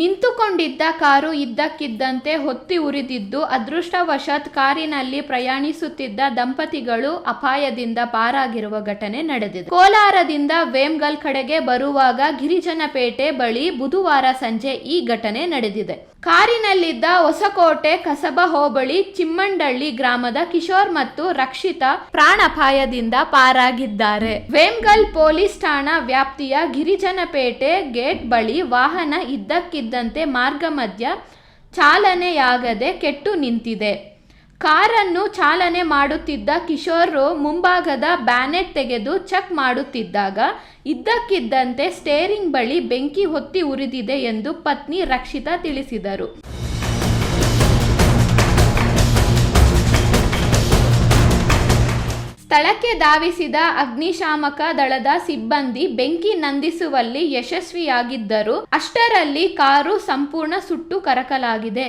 ನಿಂತುಕೊಂಡಿದ್ದ car ಇದ್ದಕ್ಕಿದ್ದಂತೆ ಹೊತ್ತಿ ಉರಿದಿದ್ದು, ಅದೃಷ್ಟವಶಾತ್ ಕಾರಿನಲ್ಲಿ ಪ್ರಯಾಣಿಸುತ್ತಿದ್ದ ದಂಪತಿಗಳು ಅಪಾಯದಿಂದ ಪಾರಾಗಿರುವ ಘಟನೆ ನಡೆದಿದೆ. ಕೋಲಾರದಿಂದ ವೇಮ್ಗಲ್ ಕಡೆಗೆ ಬರುವಾಗ ಗಿರಿಜನಪೇಟೆ ಬಳಿ ಬುಧವಾರ ಸಂಜೆ ಈ ಘಟನೆ ನಡೆದಿದೆ. ಕಾರಿನಲ್ಲಿದ್ದ ಹೊಸಕೋಟೆ ಕಸಬ ಹೋಬಳಿ ಚಿಮ್ಮಂಡಳ್ಳಿ ಗ್ರಾಮದ ಕಿಶೋರ್ ಮತ್ತು ರಕ್ಷಿತಾ ಪ್ರಾಣಾಪಾಯದಿಂದ ಪಾರಾಗಿದ್ದಾರೆ. ವೇಮ್ಗಲ್ ಪೊಲೀಸ್ ಠಾಣಾ ವ್ಯಾಪ್ತಿಯ ಗಿರಿಜನಪೇಟೆ ಗೇಟ್ ಬಳಿ ವಾಹನ ಇದ್ದಕ್ಕಿದ್ದಂತೆ ಮಾರ್ಗ ಮಧ್ಯ ಚಾಲನೆಯಾಗದೆ ಕೆಟ್ಟು ನಿಂತಿದೆ. ಕಾರನ್ನು ಚಾಲನೆ ಮಾಡುತ್ತಿದ್ದ ಕಿಶೋರ್ ಮುಂಭಾಗದ ಬ್ಯಾನೆಟ್ ತೆಗೆದು ಚೆಕ್ ಮಾಡುತ್ತಿದ್ದಾಗ, ಇದ್ದಕ್ಕಿದ್ದಂತೆ ಸ್ಟೇರಿಂಗ್ ಬಳಿ ಬೆಂಕಿ ಹೊತ್ತಿ ಉರಿದಿದೆ ಎಂದು ಪತ್ನಿ ರಕ್ಷಿತಾ ತಿಳಿಸಿದರು. ಸ್ಥಳಕ್ಕೆ ಧಾವಿಸಿದ ಅಗ್ನಿಶಾಮಕ ದಳದ ಸಿಬ್ಬಂದಿ ಬೆಂಕಿ ನಂದಿಸುವಲ್ಲಿ ಯಶಸ್ವಿಯಾಗಿದ್ದರು, ಅಷ್ಟರಲ್ಲಿ ಕಾರು ಸಂಪೂರ್ಣ ಸುಟ್ಟು ಕರಕಲಾಗಿದೆ.